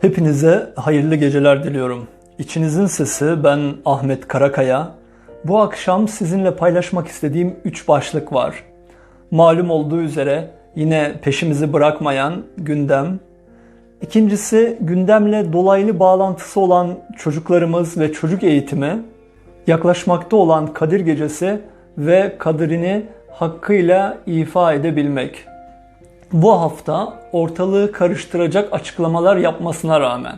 Hepinize hayırlı geceler diliyorum. İçinizin sesi ben Ahmet Karakaya. Bu akşam sizinle paylaşmak istediğim 3 başlık var. Malum olduğu üzere yine peşimizi bırakmayan gündem. İkincisi gündemle dolaylı bağlantısı olan çocuklarımız ve çocuk eğitimi. Yaklaşmakta olan Kadir Gecesi ve kadrini hakkıyla ifa edebilmek bu hafta ortalığı karıştıracak açıklamalar yapmasına rağmen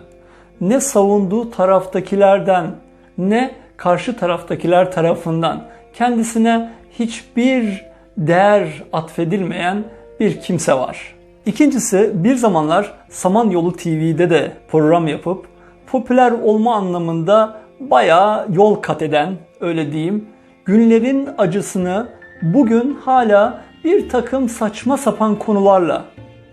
ne savunduğu taraftakilerden ne karşı taraftakiler tarafından kendisine hiçbir değer atfedilmeyen bir kimse var. İkincisi bir zamanlar Samanyolu TV'de de program yapıp popüler olma anlamında bayağı yol kat eden öyle diyeyim günlerin acısını bugün hala bir takım saçma sapan konularla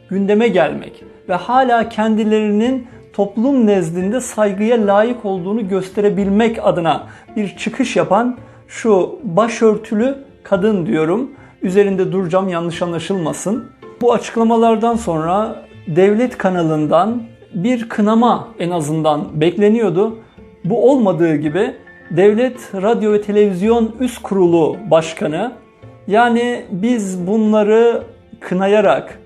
gündeme gelmek ve hala kendilerinin toplum nezdinde saygıya layık olduğunu gösterebilmek adına bir çıkış yapan şu başörtülü kadın diyorum. Üzerinde duracağım yanlış anlaşılmasın. Bu açıklamalardan sonra devlet kanalından bir kınama en azından bekleniyordu. Bu olmadığı gibi Devlet Radyo ve Televizyon Üst Kurulu Başkanı yani biz bunları kınayarak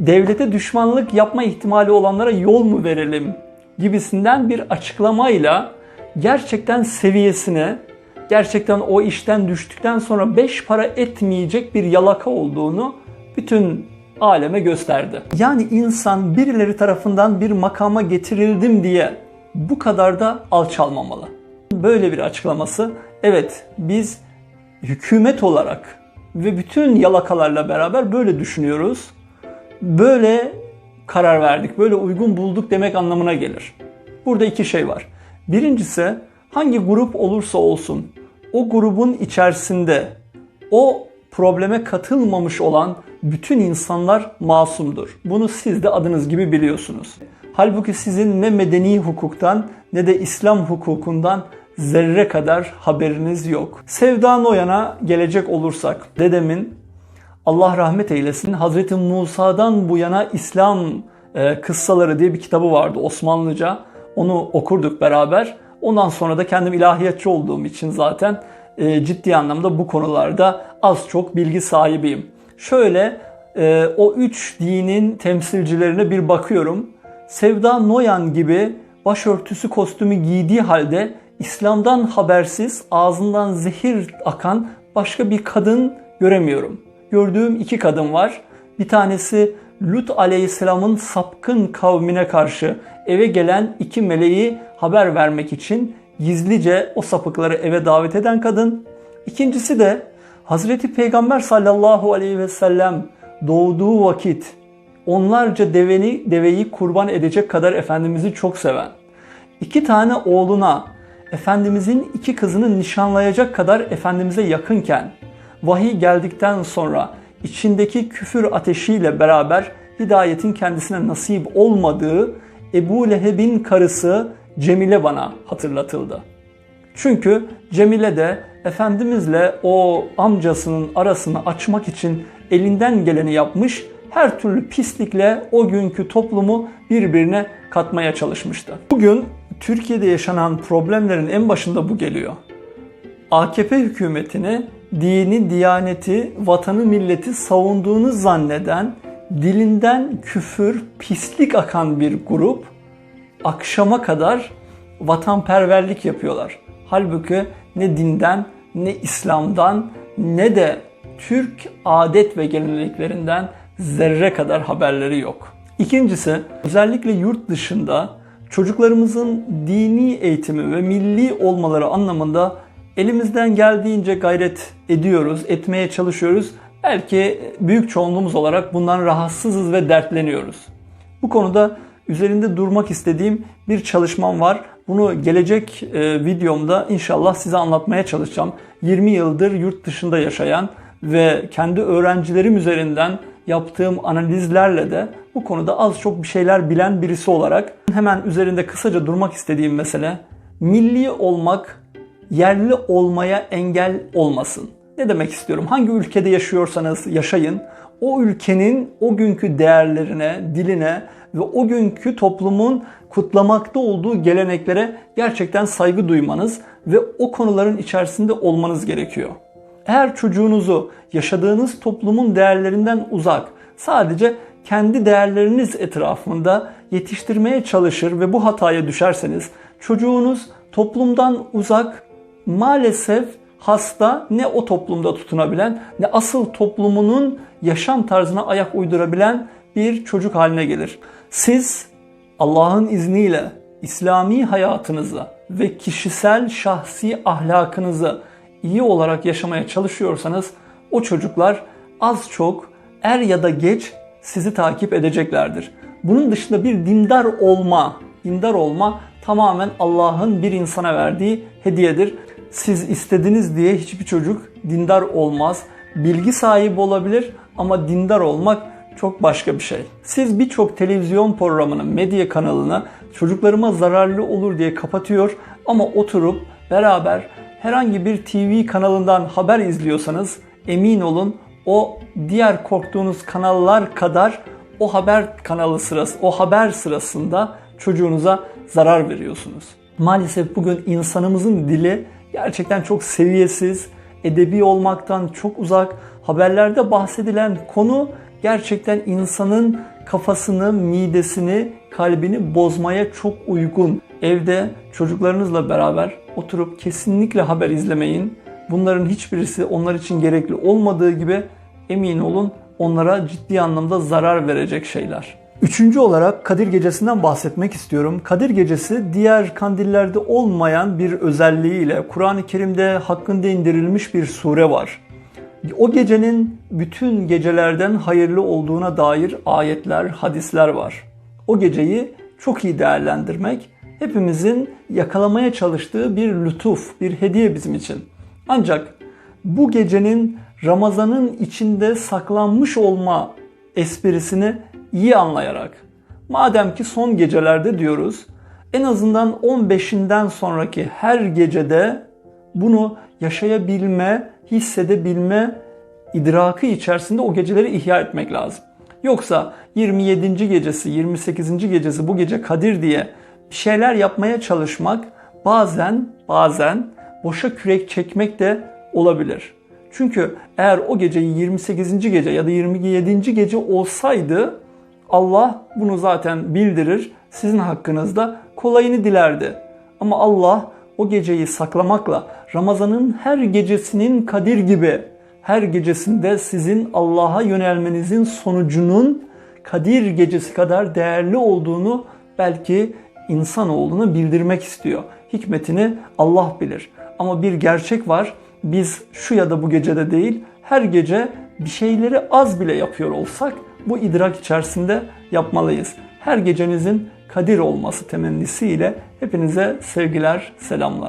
devlete düşmanlık yapma ihtimali olanlara yol mu verelim gibisinden bir açıklamayla gerçekten seviyesine, gerçekten o işten düştükten sonra beş para etmeyecek bir yalaka olduğunu bütün aleme gösterdi. Yani insan birileri tarafından bir makama getirildim diye bu kadar da alçalmamalı. Böyle bir açıklaması evet biz hükümet olarak ve bütün yalakalarla beraber böyle düşünüyoruz. Böyle karar verdik, böyle uygun bulduk demek anlamına gelir. Burada iki şey var. Birincisi hangi grup olursa olsun o grubun içerisinde o probleme katılmamış olan bütün insanlar masumdur. Bunu siz de adınız gibi biliyorsunuz. Halbuki sizin ne medeni hukuktan ne de İslam hukukundan zerre kadar haberiniz yok. Sevda Noyan'a gelecek olursak dedemin Allah rahmet eylesin Hazreti Musa'dan bu yana İslam e, kıssaları diye bir kitabı vardı Osmanlıca. Onu okurduk beraber. Ondan sonra da kendim ilahiyatçı olduğum için zaten e, ciddi anlamda bu konularda az çok bilgi sahibiyim. Şöyle e, o üç dinin temsilcilerine bir bakıyorum. Sevda Noyan gibi başörtüsü kostümü giydiği halde İslam'dan habersiz ağzından zehir akan başka bir kadın göremiyorum. Gördüğüm iki kadın var. Bir tanesi Lut aleyhisselamın sapkın kavmine karşı eve gelen iki meleği haber vermek için gizlice o sapıkları eve davet eden kadın. İkincisi de Hazreti Peygamber sallallahu aleyhi ve sellem doğduğu vakit onlarca deveni, deveyi kurban edecek kadar Efendimiz'i çok seven. iki tane oğluna Efendimizin iki kızını nişanlayacak kadar Efendimiz'e yakınken vahiy geldikten sonra içindeki küfür ateşiyle beraber hidayetin kendisine nasip olmadığı Ebu Leheb'in karısı Cemile bana hatırlatıldı. Çünkü Cemile de Efendimizle o amcasının arasını açmak için elinden geleni yapmış, her türlü pislikle o günkü toplumu birbirine katmaya çalışmıştı. Bugün Türkiye'de yaşanan problemlerin en başında bu geliyor. AKP hükümetini dini, diyaneti, vatanı, milleti savunduğunu zanneden, dilinden küfür, pislik akan bir grup akşama kadar vatanperverlik yapıyorlar. Halbuki ne dinden, ne İslam'dan, ne de Türk adet ve geleneklerinden zerre kadar haberleri yok. İkincisi, özellikle yurt dışında çocuklarımızın dini eğitimi ve milli olmaları anlamında elimizden geldiğince gayret ediyoruz, etmeye çalışıyoruz. Belki büyük çoğunluğumuz olarak bundan rahatsızız ve dertleniyoruz. Bu konuda üzerinde durmak istediğim bir çalışmam var. Bunu gelecek e, videomda inşallah size anlatmaya çalışacağım. 20 yıldır yurt dışında yaşayan ve kendi öğrencilerim üzerinden yaptığım analizlerle de bu konuda az çok bir şeyler bilen birisi olarak hemen üzerinde kısaca durmak istediğim mesele milli olmak yerli olmaya engel olmasın. Ne demek istiyorum? Hangi ülkede yaşıyorsanız yaşayın, o ülkenin o günkü değerlerine, diline ve o günkü toplumun kutlamakta olduğu geleneklere gerçekten saygı duymanız ve o konuların içerisinde olmanız gerekiyor. Eğer çocuğunuzu yaşadığınız toplumun değerlerinden uzak, sadece kendi değerleriniz etrafında yetiştirmeye çalışır ve bu hataya düşerseniz çocuğunuz toplumdan uzak maalesef hasta ne o toplumda tutunabilen ne asıl toplumunun yaşam tarzına ayak uydurabilen bir çocuk haline gelir. Siz Allah'ın izniyle İslami hayatınızı ve kişisel şahsi ahlakınızı iyi olarak yaşamaya çalışıyorsanız o çocuklar az çok er ya da geç sizi takip edeceklerdir. Bunun dışında bir dindar olma, dindar olma tamamen Allah'ın bir insana verdiği hediyedir. Siz istediniz diye hiçbir çocuk dindar olmaz. Bilgi sahibi olabilir ama dindar olmak çok başka bir şey. Siz birçok televizyon programını, medya kanalını çocuklarıma zararlı olur diye kapatıyor ama oturup beraber herhangi bir TV kanalından haber izliyorsanız emin olun o diğer korktuğunuz kanallar kadar o haber kanalı sırası, o haber sırasında çocuğunuza zarar veriyorsunuz. Maalesef bugün insanımızın dili gerçekten çok seviyesiz, edebi olmaktan çok uzak. Haberlerde bahsedilen konu gerçekten insanın kafasını, midesini, kalbini bozmaya çok uygun. Evde çocuklarınızla beraber oturup kesinlikle haber izlemeyin. Bunların hiçbirisi onlar için gerekli olmadığı gibi emin olun onlara ciddi anlamda zarar verecek şeyler. Üçüncü olarak Kadir Gecesi'nden bahsetmek istiyorum. Kadir Gecesi diğer kandillerde olmayan bir özelliğiyle Kur'an-ı Kerim'de hakkında indirilmiş bir sure var. O gecenin bütün gecelerden hayırlı olduğuna dair ayetler, hadisler var. O geceyi çok iyi değerlendirmek hepimizin yakalamaya çalıştığı bir lütuf, bir hediye bizim için. Ancak bu gecenin Ramazan'ın içinde saklanmış olma esprisini iyi anlayarak madem ki son gecelerde diyoruz en azından 15'inden sonraki her gecede bunu yaşayabilme, hissedebilme idraki içerisinde o geceleri ihya etmek lazım. Yoksa 27. gecesi, 28. gecesi bu gece Kadir diye bir şeyler yapmaya çalışmak bazen bazen boşa kürek çekmek de olabilir. Çünkü eğer o geceyi 28. gece ya da 27. gece olsaydı Allah bunu zaten bildirir. Sizin hakkınızda kolayını dilerdi. Ama Allah o geceyi saklamakla Ramazan'ın her gecesinin Kadir gibi her gecesinde sizin Allah'a yönelmenizin sonucunun Kadir gecesi kadar değerli olduğunu belki insanoğluna bildirmek istiyor. Hikmetini Allah bilir. Ama bir gerçek var. Biz şu ya da bu gecede değil, her gece bir şeyleri az bile yapıyor olsak bu idrak içerisinde yapmalıyız. Her gecenizin kadir olması temennisiyle hepinize sevgiler, selamlar.